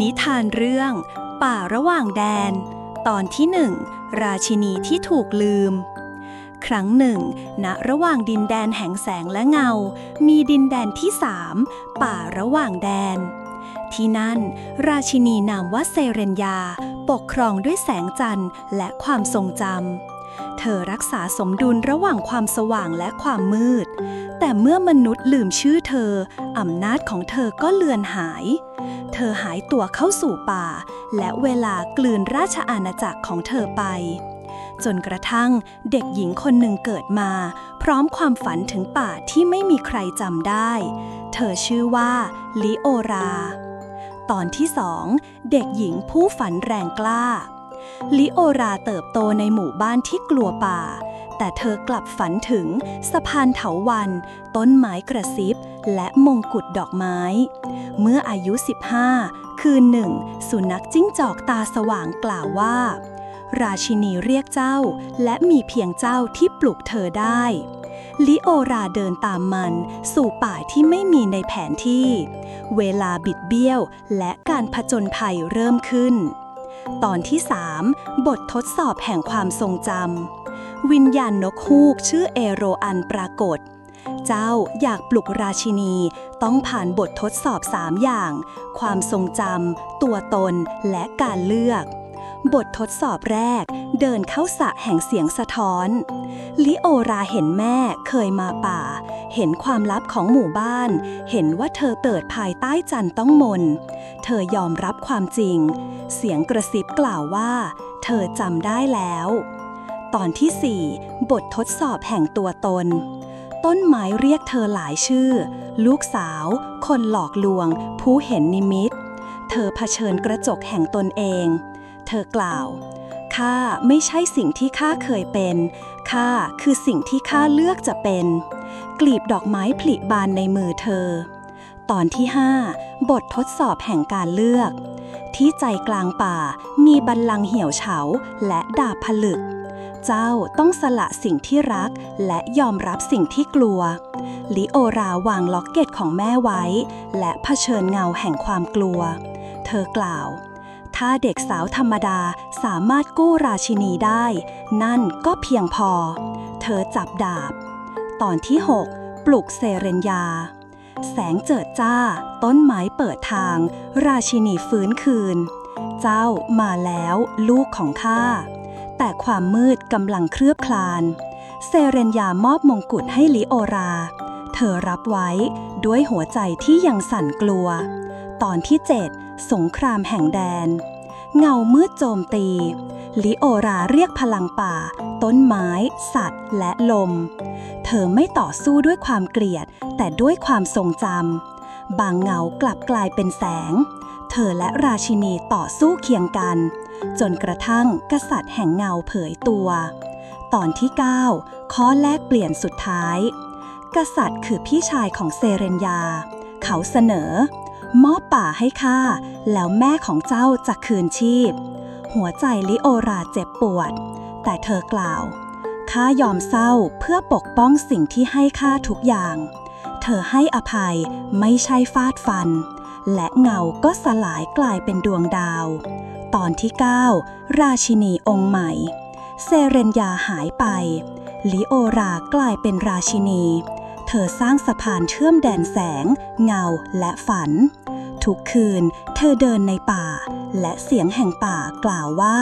นิทานเรื่อง ป่าระหว่างแดน ตอนที่หนึ่งราชินีที่ถูกลืม ครั้งหนึ่งณระหว่างดินแดนแห่งแสงและเงา มีดินแดนที่สามป่าระหว่างแดน ที่นั่น ราชินีนามว่าเซเรนยา ปกครองด้วยแสงจันทร์และความทรงจำเธอรักษาสมดุลระหว่างความสว่างและความมืด แต่เมื่อมนุษย์ลืมชื่อเธออำนาจของเธอก็เลือนหาย เธอหายตัวเข้าสู่ป่า และเวลากลืนราชอาณาจักรของเธอไป จนกระทั่งเด็กหญิงคนหนึ่งเกิดมา พร้อมความฝันถึงป่าที่ไม่มีใครจำได้ เธอชื่อว่าลิโอรา ตอนที่สองเด็กหญิงผู้ฝันแรงกล้าลิโอราเติบโตในหมู่บ้านที่กลัวป่า แต่เธอกลับฝันถึงสะพานเถาวัน ต้นไม้กระซิบ และมงกุฎดอกไม้ เมื่ออายุ 15 คืนหนึ่ง สุนัขจิ้งจอกตาสว่างกล่าวว่า ราชินีเรียกเจ้า และมีเพียงเจ้าที่ปลุกเธอได้ลิโอราเดินตามมัน สู่ป่าที่ไม่มีในแผนที่ เวลาบิดเบี้ยว และการผจญภัยเริ่มขึ้น ตอนที่ 3 บททดสอบแห่งความทรงจำ วิญญาณนกฮูกชื่อเอโรอันปรากฏ เจ้าอยากปลุกราชินีต้องผ่านบททดสอบ3อย่าง ความทรงจำตัวตนและการเลือก บททดสอบแรกเดินเข้าสะแห่งเสียงสะท้อน ลิโอราเห็นแม่เคยมาป่า เห็นความลับของหมู่บ้าน เห็นว่าเธอเติดภายใต้จันต้องมน เธอยอมรับความจริง เสียงกระซิบกล่าวว่า เธอจำได้แล้ว ตอนที่ 4 บททดสอบแห่งตัวตน ต้นไม้เรียกเธอหลายชื่อ ลูกสาว คนหลอกลวง ผู้เห็นนิมิต เธอเผชิญกระจกแห่งตนเอง เธอกล่าวข้าไม่ใช่สิ่งที่ข้าเคยเป็น ข้าคือสิ่งที่ข้าเลือกจะเป็น กลีบดอกไม้ผลิบานในมือเธอ ตอนที่ 5 บททดสอบแห่งการเลือก ที่ใจกลางป่ามีบันลังเหี่ยวเฉาและดาบผลึก เจ้าต้องสละสิ่งที่รักและยอมรับสิ่งที่กลัว ลิโอราวางล็อกเก็ตของแม่ไว้ และเผชิญเงาแห่งความกลัว เธอกล่าว ถ้าเด็กสาวธรรมดาสามารถกู้ราชินีได้ นั่นก็เพียงพอ เธอจับดาบ ตอนที่ 6 ปลุกเซเรนยา แสงเจิดจ้า ต้นไม้เปิดทาง ราชินีฟื้นคืน เจ้ามาแล้ว ลูกของข้า แต่ความมืดกำลังเคลือบคลาน เซเรนยามอบมงกุฎให้ลิโอรา เธอรับไว้ด้วยหัวใจที่ยังสั่นกลัว ตอนที่ 7 สงครามแห่งแดน เงามืดโจมตี ลิโอราเรียกพลังป่า ต้นไม้ สัตว์ และลม เธอไม่ต่อสู้ด้วยความเกลียด แต่ด้วยความทรงจำบางเงากลับกลายเป็นแสง เธอและราชินีต่อสู้เคียงกัน จนกระทั่งกษัตริย์แห่งเงาเผยตัว ตอนที่ 9 ข้อแลกเปลี่ยนสุดท้าย กษัตริย์คือพี่ชายของเซเรนยา เขาเสนอ มอบป่าให้ข้าแล้วแม่ของเจ้าจะคืนชีพ หัวใจลิโอราเจ็บปวด แต่เธอกล่าวข้ายอมเศร้าเพื่อปกป้องสิ่งที่ให้ข้าทุกอย่าง เธอให้อภัยไม่ใช่ฟาดฟัน และเงาก็สลายกลายเป็นดวงดาว ตอนที่ 9 ราชินีองค์ใหม่ เซเรนยาหายไปลิโอรากลายเป็นราชินี เธอสร้างสะพานเชื่อมแดนแสง เงาและฝัน ทุกคืนเธอเดินในป่า และเสียงแห่งป่ากล่าวว่า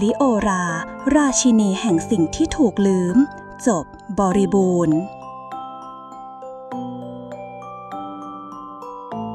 ลิโอรา ราชินีแห่งสิ่งที่ถูกลืม จบบริบูรณ์